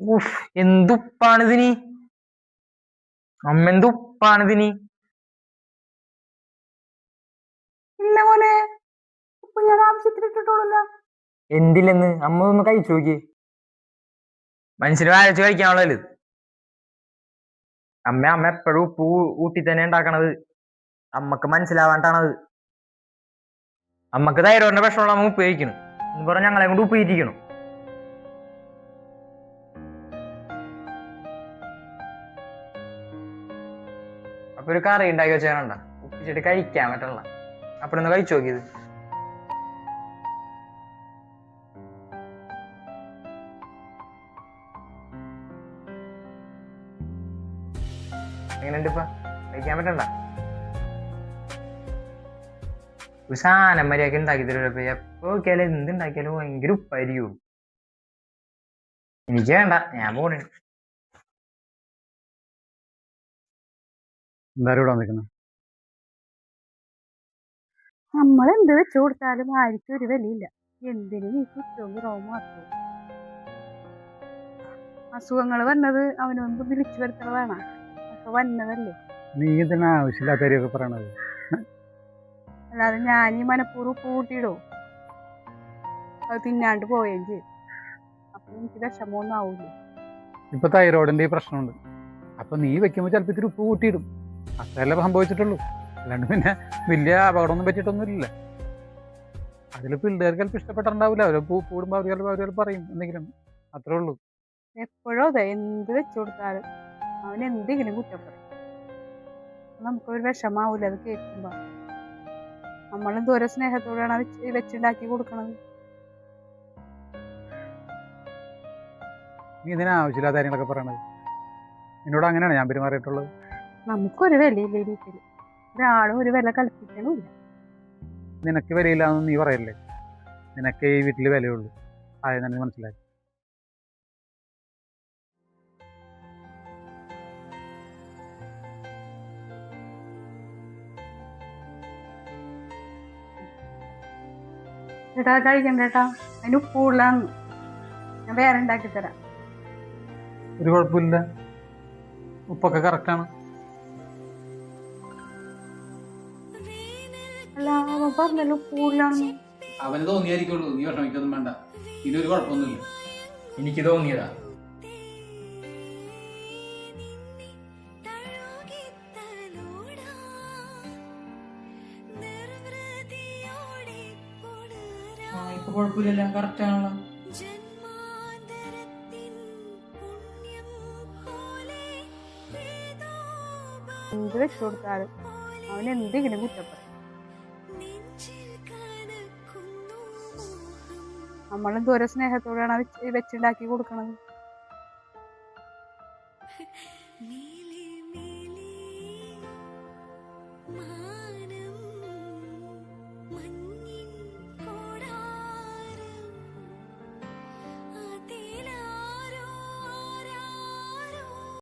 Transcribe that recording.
ഉഫ് എന്തുപ്പാണിതിനി? അമ്മ എന്തുപ്പാണിതിനി ഇല്ല മോനെ ഉപ്പ് ഞാൻ ആവശ്യത്തിന് ഇട്ടിട്ടുള്ളല്ലോ എന്തില്ലെന്ന്? അമ്മ ഒന്ന് കഴിച്ചു നോക്കി മനുഷ്യന് വാഴച്ച് കഴിക്കാനുള്ളത് അമ്മ അമ്മ എപ്പോഴും ഉപ്പ് ഊട്ടി തന്നെ ഉണ്ടാക്കണത്. അമ്മയ്ക്ക് മനസ്സിലാവാണ്ടാണത്. അമ്മയ്ക്ക് തൈറോയിഡിന്റെ പ്രശ്നമുള്ള അമ്മ ഉപ്പ് കഴിക്കണം. എന്ന് പറഞ്ഞാൽ ഞങ്ങളെ കൊണ്ട് ഉപ്പ് കയറ്റിക്കണം. അപ്പൊ ഒരു കറി ഉണ്ടാക്കി വെച്ചാണ്ട ഉപ്പിച്ചിട്ട് കഴിക്കാൻ പറ്റുള്ള അപ്പഴൊന്ന് കഴിച്ചു നോക്കിയത് കഴിക്കാൻ പറ്റണ്ട ഒരു സാധനം മര്യാദയ്ക്ക് ഉണ്ടാക്കി തരുമല്ലോ എപ്പോ നോക്കിയാലും എന്തുണ്ടാക്കിയാലും ഭയങ്കര ഉപ്പായിരിക്കും. എനിക്ക് വേണ്ട ഞാൻ പോണേ എന്തായാലും ഇവിടെ നമ്മൾ എന്ത് വെച്ചു കൊടുത്താലും ആർക്കും ഒരു വിലയില്ല. എന്തിനും ഈ കുറ്റവും കുറവും മാത്രം അസുഖങ്ങൾ വന്നത് അവനൊന്നും വിളിച്ചു വരുത്തണതാണ് അപ്പൊ വന്നതല്ലേ? നീ ഇതിന് ആവശ്യമില്ലാത്ത കാര്യമൊക്കെ പറയണത്. അല്ലാതെ ഞാൻ ഈ മനപ്പൂർവം ഉപ്പ് കൂട്ടിയിടോ. അത് തിന്നാണ്ട് പോവുകയും ചെയ്യും. അപ്പൊ എനിക്ക് വിഷമമൊന്നും ആവൂല. ഇപ്പൊ തൈറോയിഡിന്റെ ഈ പ്രശ്നമുണ്ട്. അപ്പൊ നീ വെക്കുമ്പോ ചെലപ്പോ ഇത്തിരി ഉപ്പ് കൂട്ടിയിടും. അത്രയല്ലേ സംഭവിച്ചിട്ടുള്ളൂ. അല്ലാണ്ട് പിന്നെ വലിയ അപകടമൊന്നും പറ്റിയിട്ടൊന്നുമില്ല. അതിൽ പിള്ളേർക്ക് ചിലപ്പോൾ ഇഷ്ടപ്പെട്ടിട്ടുണ്ടാവില്ല. അവർ കൂടുമ്പോൾ അവർ ചിലപ്പോൾ അവർ പറയും എന്തെങ്കിലും. അത്രേ ഉള്ളൂ. എപ്പോഴും അതെ എന്ത് വെച്ചു കൊടുത്താലും അവൻ എന്തെങ്കിലും കുറ്റപ്പെടും നമുക്കൊരു വിഷമാവൂല അത് കേൾക്കുമ്പോ. നമ്മളും ദൂര സ്നേഹത്തോടെയാണ് അത് വെച്ചുണ്ടാക്കി കൊടുക്കണത്. നീ ഇതിന് ആവശ്യമില്ലാത്ത കാര്യങ്ങളൊക്കെ പറയണത്. എന്നോട് അങ്ങനെയാണ് ഞാൻ പെരുമാറിയിട്ടുള്ളത്. നമുക്കൊരു വിലയില്ല വീട്ടിൽ ഒരാളും ഒരു വില കൽപ്പിക്കണില്ല നിനക്ക് വിലയില്ല എന്ന് നീ പറയല്ലേ? നിനക്ക് ഈ വീട്ടിൽ വിലയുള്ളൂ. ആയതാണ് മനസ്സിലായി. ചേട്ടാ കഴിക്കണ്ട ചേട്ടാ അതിന് ഉപ്പ് കൂടുതലാന്ന് ഞാൻ വേറെ ഉണ്ടാക്കി തരാം ഒരു കുഴപ്പമില്ല. ഉപ്പൊക്കെ കറക്റ്റാണ് അല്ല അവൻ പറഞ്ഞല്ലോ കൂടുതലാണെന്ന് അവന് തോന്നിയായിരിക്കുള്ളൂ. നീ വിഷമിക്കൊന്നും വേണ്ട. ഇതൊരു കുഴപ്പമൊന്നുമില്ല. എനിക്ക് തോന്നിയതാ. ഇപ്പൊ കുഴപ്പമില്ലല്ലോ. കറക്റ്റ് ആണല്ലോ. എന്ത് വെച്ചു കൊടുത്താലും അവൻ എന്തെങ്കിലും കുറ്റപ്പെടും നമ്മളും ദൂര സ്നേഹത്തോടെയാണ് വെച്ച് വെച്ചുണ്ടാക്കി കൊടുക്കണത്. നീ